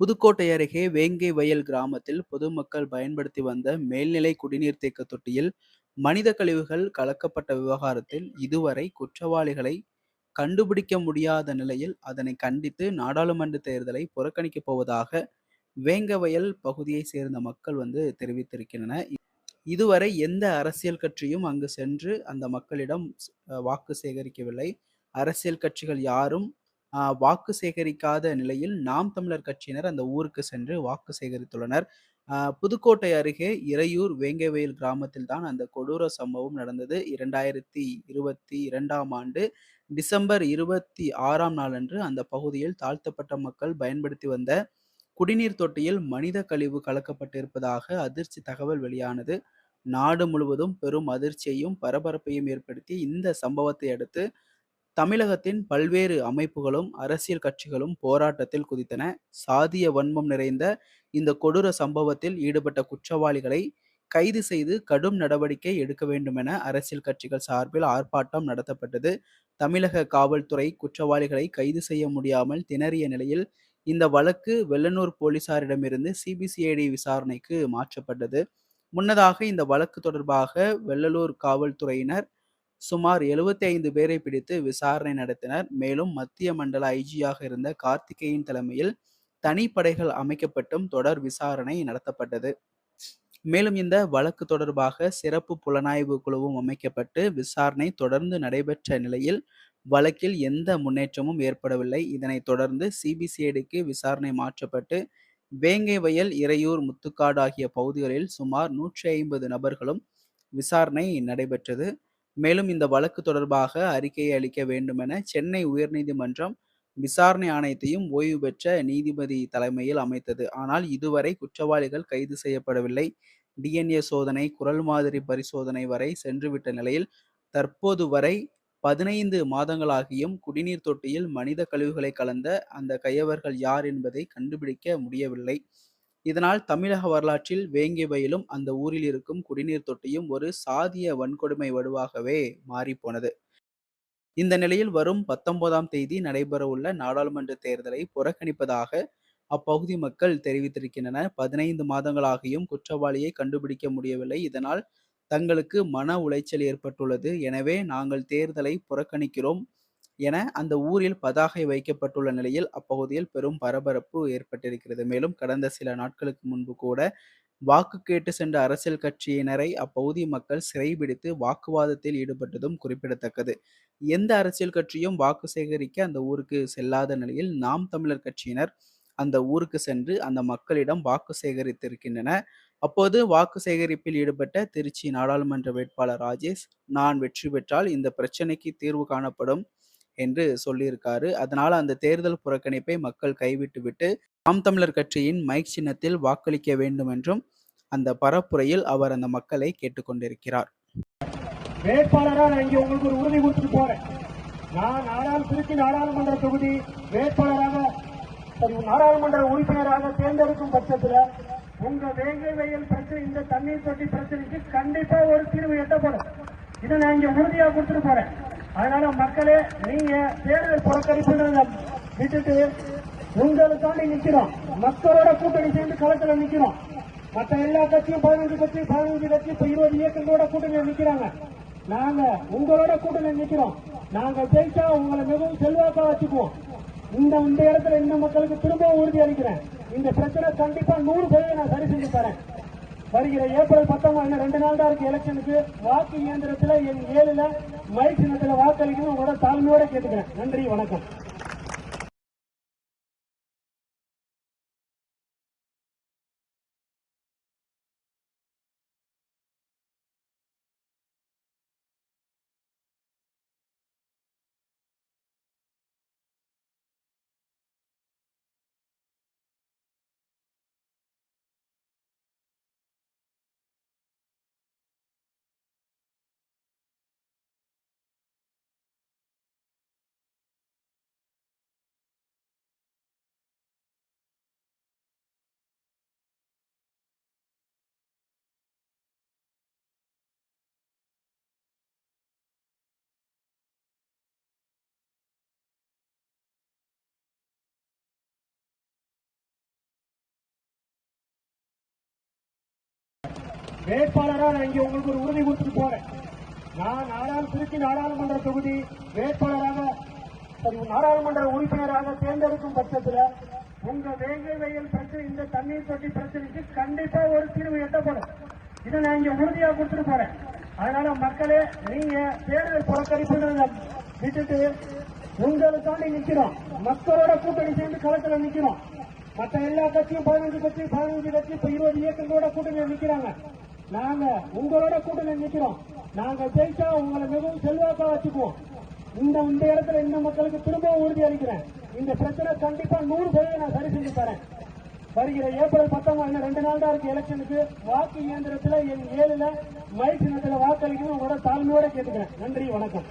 புதுக்கோட்டை அருகே வேங்கை வயல் கிராமத்தில் பொதுமக்கள் பயன்படுத்தி வந்த மேல்நிலை குடிநீர் தேக்க தொட்டியில் மனித கழிவுகள் கலக்கப்பட்ட விவகாரத்தில் இதுவரை குற்றவாளிகளை கண்டுபிடிக்க முடியாத நிலையில் அதனை கண்டித்து நாடாளுமன்ற தேர்தலை புறக்கணிக்கப் போவதாக வேங்கவயல் பகுதியை சேர்ந்த மக்கள் வந்து தெரிவித்திருக்கின்றனர். இதுவரை எந்த அரசியல் கட்சியும் அங்கு சென்று அந்த மக்களிடம் வாக்கு சேகரிக்கவில்லை. அரசியல் கட்சிகள் யாரும் வாக்கு சேகரிக்காத நிலையில் நாம் தமிழர் கட்சியினர் அந்த ஊருக்கு சென்று வாக்கு சேகரித்துள்ளனர். புதுக்கோட்டை அருகே இறையூர் வேங்கவேல் கிராமத்தில் தான் அந்த கொடூர சம்பவம் நடந்தது. இரண்டாயிரத்தி இருபத்தி இரண்டாம் ஆண்டு டிசம்பர் இருபத்தி ஆறாம் நாளன்று அந்த பகுதியில் தாழ்த்தப்பட்ட மக்கள் பயன்படுத்தி வந்த குடிநீர் தொட்டியில் மனித கழிவு கலக்கப்பட்டிருப்பதாக அதிர்ச்சி தகவல் வெளியானது. நாடு முழுவதும் பெரும் அதிர்ச்சியையும் பரபரப்பையும் ஏற்படுத்தி இந்த சம்பவத்தை அடுத்து தமிழகத்தின் பல்வேறு அமைப்புகளும் அரசியல் கட்சிகளும் போராட்டத்தில் குதித்தன. சாதிய வன்மம் நிறைந்த இந்த கொடூர சம்பவத்தில் ஈடுபட்ட குற்றவாளிகளை கைது செய்து கடும் நடவடிக்கை எடுக்க வேண்டும் என அரசியல் கட்சிகள் சார்பில் ஆர்ப்பாட்டம் நடத்தப்பட்டது. தமிழக காவல்துறை குற்றவாளிகளை கைது செய்ய முடியாமல் திணறிய நிலையில் இந்த வழக்கு வெள்ளனூர் போலீசாரிடமிருந்து சிபிசிஐடி விசாரணைக்கு மாற்றப்பட்டது. முன்னதாக இந்த வழக்கு தொடர்பாக வெள்ளலூர் காவல்துறையினர் சுமார் 75 பேரை பிடித்து விசாரணை நடத்தினர். மேலும் மத்திய மண்டல ஐஜியாக இருந்த கார்த்திகேயன் தலைமையில் தனிப்படைகள் அமைக்கப்பட்டும் தொடர் விசாரணை நடத்தப்பட்டது. மேலும் இந்த வழக்கு தொடர்பாக சிறப்பு புலனாய்வு குழுவும் அமைக்கப்பட்டு விசாரணை தொடர்ந்து நடைபெற்ற நிலையில் வழக்கில் எந்த முன்னேற்றமும் ஏற்படவில்லை. இதனைத் தொடர்ந்து சிபிசிஐடிக்கு விசாரணை மாற்றப்பட்டு வேங்கை வயல் இறையூர் முத்துக்காடு ஆகிய பகுதிகளில் சுமார் நூற்றி ஐம்பது நபர்களும் விசாரணை நடைபெற்றது. மேலும் இந்த வழக்கு தொடர்பாக அறிக்கையை அளிக்க வேண்டுமென சென்னை உயர்நீதிமன்றம் விசாரணை ஆணையத்தையும் ஓய்வு பெற்ற நீதிபதி தலைமையில் அமைத்தது. ஆனால் இதுவரை குற்றவாளிகள் கைது செய்யப்படவில்லை. டிஎன்ஏ சோதனை குரல் மாதிரி பரிசோதனை வரை சென்றுவிட்ட நிலையில் தற்போது வரை பதினைந்து மாதங்களாகியும் குடிநீர் தொட்டியில் மனித கழிவுகளை கலந்த அந்த கையவர்கள் யார் என்பதை கண்டுபிடிக்க முடியவில்லை. இதனால் தமிழக வரலாற்றில் வேங்கை வயலும் அந்த ஊரில் இருக்கும் குடிநீர் தொட்டியும் ஒரு சாதிய வன்கொடுமை வடுவாகவே மாறிப்போனது. இந்த நிலையில் வரும் பத்தொன்பதாம் தேதி நடைபெறவுள்ள நாடாளுமன்ற தேர்தலை புறக்கணிப்பதாக அப்பகுதி மக்கள் தெரிவித்திருக்கின்றனர் பதினைந்து மாதங்களாகியும் குற்றவாளியை கண்டுபிடிக்க முடியவில்லை. இதனால் தங்களுக்கு மன உளைச்சல் ஏற்பட்டுள்ளது. எனவே நாங்கள் தேர்தலை புறக்கணிக்கிறோம். என அந்த ஊரில் பதாகை வைக்கப்பட்டுள்ள நிலையில் அப்பகுதியில் பெரும் பரபரப்பு ஏற்பட்டிருக்கிறது. மேலும் கடந்த சில நாட்களுக்கு முன்பு கூட வாக்கு கேட்டு சென்ற அரசியல் கட்சியினரை அப்பகுதி மக்கள் சிறைபிடித்து வாக்குவாதத்தில் ஈடுபட்டதும் குறிப்பிடத்தக்கது. எந்த அரசியல் கட்சியும் வாக்கு சேகரிக்க அந்த ஊருக்கு செல்லாத நிலையில் நாம் தமிழர் கட்சியினர் அந்த ஊருக்கு சென்று அந்த மக்களிடம் வாக்கு சேகரித்திருக்கின்றன. அப்போது வாக்கு சேகரிப்பில் ஈடுபட்ட திருச்சி நாடாளுமன்ற வேட்பாளர் ராஜேஷ் நான் வெற்றி பெற்றால் இந்த பிரச்சனைக்கு தீர்வு காணப்படும். என்று சொல்லியிருக்காரு. அதனால அந்த தேர்தல் புறக்கணிப்பை மக்கள் கைவிட்டுவிட்டு ஆம் தமிழர் கட்சியின் மைக் சின்னத்தில் வாக்களிக்க வேண்டும் என்றும் அந்த பரப்புரையில் அவர் அந்த மக்களை கேட்டுக்கொண்டிருக்கிறார் வேட்பாளரா நான் இங்கே உங்களுக்கு ஒரு உறுதி கொடுத்துட்டு போறேன். நான் நாடாளு திருச்சி நாடாளுமன்ற தொகுதி வேட்பாளராக நாடாளுமன்ற உறுப்பினராக தேர்ந்தெடுக்கும் பட்சத்தில் உங்க வேங்கை வயல் பிரச்சனை இந்த தண்ணீர் தொட்டி பிரச்சனைக்கு கண்டிப்பா ஒரு தீர்வு எட்டப்படும். இதை நான் இங்க உறுதியா கொடுத்துட்டு போறேன். அதனால மக்களே நீங்க தேர்தல் புறக்கணிப்புன்றத விட்டுட்டு உங்களுக்காண்டி நிக்கிறோம். மக்களோட கூட்டணி சேர்ந்து களத்துல நிக்கிறோம். மத்த எல்லா கட்சியும் பதினஞ்சு கட்சி பதினஞ்சு கட்சி இப்ப இருபது இயக்கங்களோட கூட்டணி நிக்கிறாங்க. நாங்க உங்களோட கூட்டணி நிக்கிறோம். நாங்க ஜெயிச்சா உங்களை மிகவும் செல்வாக்கா வச்சுக்குவோம். இந்த இந்த இடத்துல இந்த மக்களுக்கு திரும்பவும் உறுதி அளிக்கிறேன். இந்த பிரச்சனை கண்டிப்பா நூறு சதவீதம் நான் சரி செஞ்சு தரேன். வருகிற ஏப்ரல் பத்தொன்பது ரெண்டு நாள் தான் இருக்கு எலெக்ஷனுக்கு வாக்கு இயந்திரத்தில் என் ஏழுல மைக் சின்னத்தில் வாக்களிக்கணும் உங்களோட தாழ்மையோட கேட்டுக்கிறேன். நன்றி வணக்கம். வேட்பாளராக நான் இங்கே உங்களுக்கு ஒரு உறுதி கொடுத்துட்டு போறேன். நான் நாடாளு திருச்சி நாடாளுமன்ற தொகுதி வேட்பாளராக சரி, நாடாளுமன்ற உறுப்பினராக தேர்ந்தெடுக்கும் பட்சத்தில் உங்க வேங்கை வயல் பிரச்சனை இந்த தண்ணீர் தொட்டி பிரச்சனைக்கு கண்டிப்பா ஒரு தீர்வு எட்டப்படும். இதை நான் இங்க உறுதியா கொடுத்துட்டு போறேன். அதனால மக்களே நீங்க தேர்தல் புறக்கணிப்புன்றத விட்டுட்டு உங்களுக்காண்டி நிக்கிறோம். மக்களோட கூட்டணி சேர்ந்து களத்துல நிக்கிறோம். மற்ற எல்லா கட்சியும் பதினஞ்சு கட்சி பதினஞ்சு கட்சி இப்ப இருபது இயக்கங்களோட கூட்டணியில் நிக்கிறாங்க. நாங்க உங்களோட கூட்டணி நிக்கிறோம். நாங்க ஜெயிச்சா உங்களை மிகவும் செல்வாக்கா வச்சுக்குவோம். இந்த இந்த இடத்துல இந்த மக்களுக்கு திரும்பவும் உறுதி அளிக்கிறேன். இந்த பிரச்சனை கண்டிப்பா நூறு சதவீதம் நான் சரி செஞ்சு தரேன். வருகிற ஏப்ரல் பத்தொன்பது ரெண்டு நாள் தான் இருக்கு எலெக்ஷனுக்கு. வாக்கு இயந்திரத்துல என் ஏழுல மை சின்னத்தில் வாக்களிக்கணும் உங்களோட தாழ்மையோட கேட்டுக்கிறேன். நன்றி வணக்கம்.